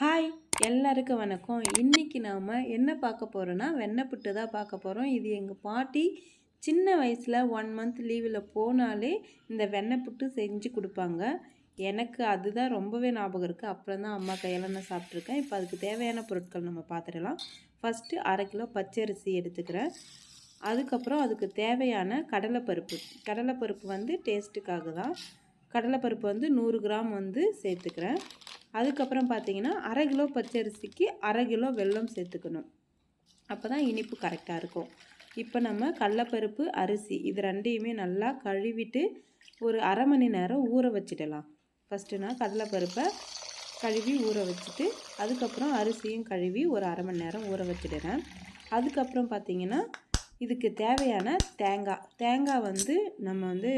Hi எல்லாருக்கும் வணக்கம். இன்றைக்கி நாம் என்ன பார்க்க போகிறோன்னா வெண்ணெய் புட்டு தான் பார்க்க போகிறோம் இது எங்கள் பாட்டி சின்ன வயசில் ஒன் மந்த் லீவில் போனாலே இந்த வெண்ணெய் புட்டு செஞ்சு கொடுப்பாங்க. எனக்கு அதுதான் ரொம்பவே ஞாபகம் இருக்குது அப்புறம் தான் அம்மா கையால் நான் சாப்பிட்ருக்கேன் இப்போ அதுக்கு தேவையான பொருட்கள் நம்ம பார்த்துடலாம். ஃபஸ்ட்டு அரை கிலோ பச்சரிசி எடுத்துக்கிறேன். அதுக்கப்புறம் அதுக்கு தேவையான கடலைப்பருப்பு. கடலைப்பருப்பு வந்து டேஸ்ட்டுக்காக தான் கடலைப்பருப்பு வந்து நூறு கிராம் வந்து சேர்த்துக்கிறேன். அதுக்கப்புறம் பார்த்தீங்கன்னா அரை கிலோ பச்சரிசிக்கு அரை கிலோ வெல்லம் சேர்த்துக்கணும். அப்போ தான் இனிப்பு கரெக்டாக இருக்கும். இப்போ நம்ம கடலப்பருப்பு அரிசி இது ரெண்டையுமே நல்லா கழுவிட்டு ஒரு அரை மணி நேரம் ஊற வச்சிடலாம். ஃபஸ்ட்டு நான் கடலைப்பருப்பை கழுவி ஊற வச்சுட்டு அதுக்கப்புறம் அரிசியும் கழுவி ஒரு அரை மணி நேரம் ஊற வச்சுடுறேன். அதுக்கப்புறம் பார்த்திங்கன்னா இதுக்கு தேவையான தேங்காய். தேங்காய் வந்து நம்ம வந்து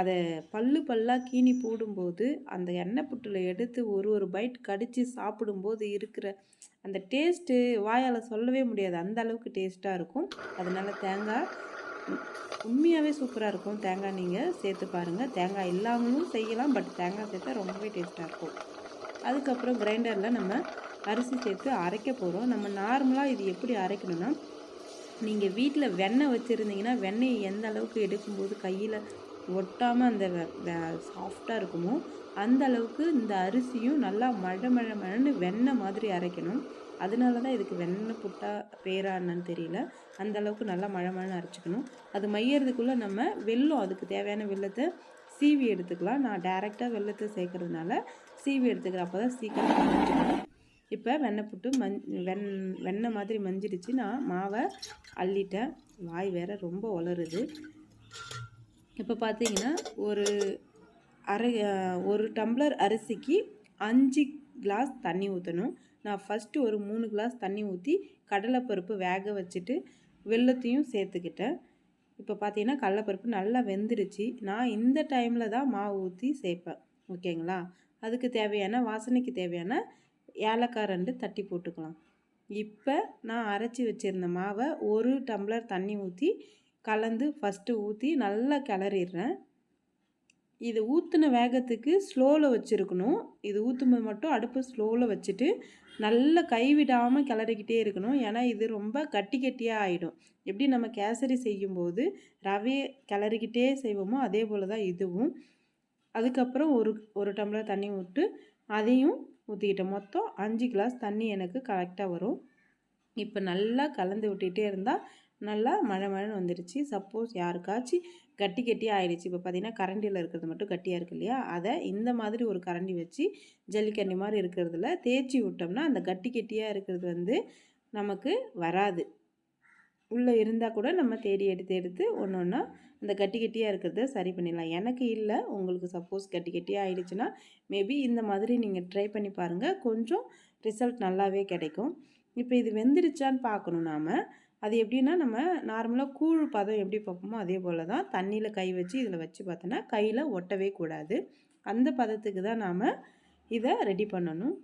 அதை பல்லு பல்லாக கீனி போடும்போது அந்த எண்ணெய் புட்டில் எடுத்து ஒரு ஒரு பைட் கடித்து சாப்பிடும்போது இருக்கிற அந்த டேஸ்ட்டு வாயால் சொல்லவே முடியாது. அந்த அளவுக்கு டேஸ்ட்டாக இருக்கும். அதனால் தேங்காய் உண்மையாகவே சூப்பராக இருக்கும். தேங்காய் நீங்கள் சேர்த்து பாருங்கள் தேங்காய் இல்லாமலும் செய்யலாம் பட் தேங்காய் சேர்த்தா ரொம்பவே டேஸ்ட்டாக இருக்கும். அதுக்கப்புறம் கிரைண்டரில் நம்ம அரிசி சேர்த்து அரைக்க போகிறோம் நம்ம நார்மலாக இது எப்படி அரைக்கணும்னா நீங்கள் வீட்டில் வெண்ணெய் வச்சுருந்தீங்கன்னா வெண்ணெயை எந்த அளவுக்கு எடுக்கும்போது கையில் ஒட்டாமல் அந்த சாஃப்டாக இருக்குமோ அந்த அளவுக்கு இந்த அரிசியும் நல்லா மழை மழை மழைன்னு வெண்ணெய் மாதிரி அரைக்கணும். அதனால தான் இதுக்கு வெண்ணெய் புட்டா பேரா என்னன்னு தெரியல. அந்த அளவுக்கு நல்லா மழை மழை அரைச்சிக்கணும். அது மையறதுக்குள்ளே நம்ம வெல்லம் அதுக்கு தேவையான வெள்ளத்தை சீவி எடுத்துக்கலாம். நான் டேரெக்டாக வெள்ளத்தை சேர்க்கறதுனால சீவி எடுத்துக்கிறேன் அப்போ தான் சீக்கிரம் அரைச்சிக்கணும். இப்போ வெண்ணெய் புட்டு மஞ் வெண் வெண்ணெய் மாதிரி மஞ்சிடுச்சு. நான் மாவை அள்ளிட்டேன். வாய் வேற ரொம்ப வளருது இப்போ பார்த்தீங்கன்னா ஒரு அரை ஒரு டம்ளர் அரிசிக்கு அஞ்சு கிளாஸ் தண்ணி ஊற்றணும் நான் ஃபஸ்ட்டு ஒரு மூணு கிளாஸ் தண்ணி ஊற்றி கடலைப்பருப்பு வேக வச்சுட்டு வெள்ளத்தையும் சேர்த்துக்கிட்டேன். இப்போ பார்த்தீங்கன்னா கடலைப்பருப்பு நல்லா வெந்துடுச்சு நான் இந்த டைமில் தான் மாவு ஊற்றி சேர்ப்பேன். ஓகேங்களா? அதுக்கு தேவையான வாசனைக்கு தேவையான ஏலக்காய் ரெண்டு தட்டி போட்டுக்கலாம். இப்போ நான் அரைச்சி வச்சுருந்த மாவை ஒரு டம்ளர் தண்ணி ஊற்றி கலந்து ஃபஸ்ட்டு ஊற்றி நல்லா கிளறிடுறேன். இது ஊற்றின வேகத்துக்கு ஸ்லோவில் வச்சுருக்கணும். இது ஊற்றும்போது மட்டும் அடுப்பு ஸ்லோவில் வச்சுட்டு நல்லா கைவிடாமல் கிளறிக்கிட்டே இருக்கணும். ஏன்னா இது ரொம்ப கட்டி கட்டியாக ஆகிடும் எப்படி நம்ம கேசரி செய்யும்போது ரவையை கிளறிக்கிட்டே செய்வோமோ அதே போல் தான் இதுவும். அதுக்கப்புறம் ஒரு ஒரு டம்ளர் தண்ணி விட்டு அதையும் ஊற்றிக்கிட்டேன் மொத்தம் அஞ்சு கிளாஸ் தண்ணி எனக்கு கரெக்டாக வரும். இப்போ நல்லா கலந்து விட்டுகிட்டே இருந்தால் நல்லா மழை மழைன்னு வந்துடுச்சு சப்போஸ் யாருக்காச்சும் கட்டி கட்டியாக ஆயிடுச்சு. இப்போ பார்த்தீங்கன்னா கரண்டியில் இருக்கிறது மட்டும் கட்டியாக இருக்கு இல்லையா? அதை இந்த மாதிரி ஒரு கரண்டி வச்சு ஜல்லிக்கண்ணி மாதிரி இருக்கிறதுல தேய்ச்சி விட்டோம்னா அந்த கட்டி கட்டியாக இருக்கிறது வந்து நமக்கு வராது. உள்ளே இருந்தால் கூட நம்ம தேடி எடுத்து எடுத்து ஒன்று ஒன்றா அந்த கட்டி கட்டியாக இருக்கிறத சரி பண்ணிடலாம். எனக்கு இல்லை. உங்களுக்கு சப்போஸ் கட்டி கட்டியாக ஆயிடுச்சுன்னா மேபி இந்த மாதிரி நீங்கள் ட்ரை பண்ணி பாருங்கள் கொஞ்சம் ரிசல்ட் நல்லாவே கிடைக்கும். இப்போ இது வெந்துருச்சான்னு பார்க்கணும் நாம். அது எப்படின்னா நம்ம நார்மலாக கூழ் பதம் எப்படி பார்ப்போமோ அதே போல் தான் தண்ணியில் கை வச்சு இதில் வச்சு பார்த்தோன்னா கையில் ஒட்டவே கூடாது. அந்த பதத்துக்கு தான் நாம் இதை ரெடி பண்ணணும்.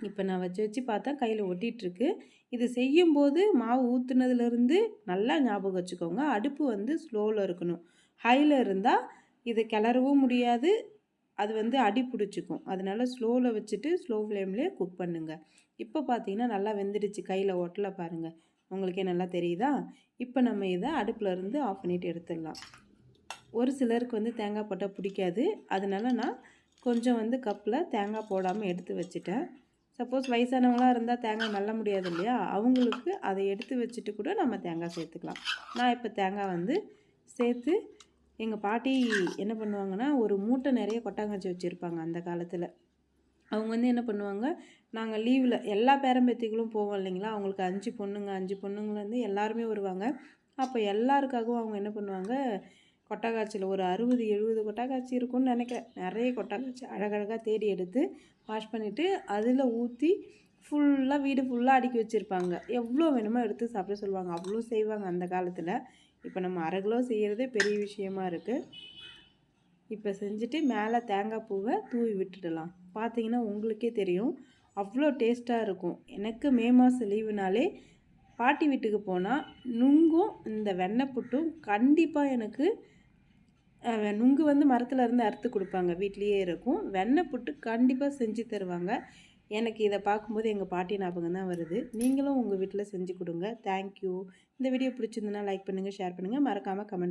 இப்போ நான் வச்சு வச்சு பார்த்தா கையில் ஒட்டிகிட்ருக்கு இது செய்யும்போது மாவு ஊற்றுனதுலேருந்து நல்லா ஞாபகம் வச்சுக்கோங்க. அடுப்பு வந்து ஸ்லோவில் இருக்கணும். ஹையில் இருந்தால் இதை கிளறவும் முடியாது. அது வந்து அடி பிடிச்சிக்கும். அதனால ஸ்லோவில் வச்சுட்டு ஸ்லோ ஃப்ளேம்லேயே குக் பண்ணுங்கள் இப்போ பார்த்தீங்கன்னா நல்லா வெந்துடுச்சு கையில் ஒட்டலை பாருங்கள் உங்களுக்கே நல்லா தெரியுதா? இப்போ நம்ம இதை அடுப்பில் இருந்து ஆஃப் பண்ணிவிட்டு எடுத்துடலாம். ஒரு சிலருக்கு வந்து தேங்காய் போட்டால் பிடிக்காது. அதனால நான் கொஞ்சம் வந்து கப்பில் தேங்காய் போடாமல் எடுத்து வச்சுட்டேன். சப்போஸ் வயசானவங்களாக இருந்தால் தேங்காய் நல்ல முடியாது இல்லையா? அவங்களுக்கு அதை எடுத்து வச்சுட்டு கூட நம்ம தேங்காய் சேர்த்துக்கலாம். நான் இப்போ தேங்காய் வந்து சேர்த்து எங்கள் பாட்டி என்ன பண்ணுவாங்கன்னா ஒரு மூட்டை நிறைய கொட்டாங்கச்சி வச்சுருப்பாங்க அந்த காலத்தில். அவங்க வந்து என்ன பண்ணுவாங்க நாங்கள் லீவில் எல்லா பேரம்பேத்திகளும் போவோம் இல்லைங்களா? அவங்களுக்கு அஞ்சு பொண்ணுங்க அஞ்சு பொண்ணுங்கலேருந்து எல்லாருமே வருவாங்க. அப்போ எல்லாருக்காகவும் அவங்க என்ன பண்ணுவாங்க கொட்டாக்காய்ச்சியில் ஒரு அறுபது எழுபது கொட்டாக்காய்ச்சி இருக்கும்னு நினைக்கிறேன். நிறைய கொட்டாக்காய்ச்சி அழகழகாக தேடி எடுத்து வாஷ் பண்ணிவிட்டு அதில் ஊற்றி ஃபுல்லாக வீடு ஃபுல்லாக அடுக்கி வச்சுருப்பாங்க. எவ்வளோ வேணுமோ எடுத்து சாப்பிட சொல்லுவாங்க. அவ்வளோ செய்வாங்க அந்த காலத்தில். இப்போ நம்ம அரை கிலோ செய்கிறதே பெரிய விஷயமா இருக்குது இப்போ செஞ்சுட்டு மேலே தேங்காய் பூவை தூவி விட்டுடலாம். பார்த்தீங்கன்னா உங்களுக்கே தெரியும். அவ்வளோ டேஸ்ட்டாக இருக்கும். எனக்கு மே மாதம் லீவுனாலே பாட்டி வீட்டுக்கு போனால் நுங்கும் இந்த வெண்ணெய் புட்டும் கண்டிப்பாக எனக்கு நுங்கு வந்து மரத்தில் இருந்து அறுத்து கொடுப்பாங்க. வீட்லேயே இருக்கும். வெண்ணெய் புட்டு கண்டிப்பாக செஞ்சு தருவாங்க. எனக்கு இதை பார்க்கும்போது எங்கள் பாட்டி ஞாபகம் தான் வருது. நீங்களும் உங்கள் வீட்டில் செஞ்சு கொடுங்க. தேங்க்யூ இந்த வீடியோ பிடிச்சிருந்தனா லைக் பண்ணுங்கள் ஷேர் பண்ணுங்கள் மறக்காமல் கமெண்ட்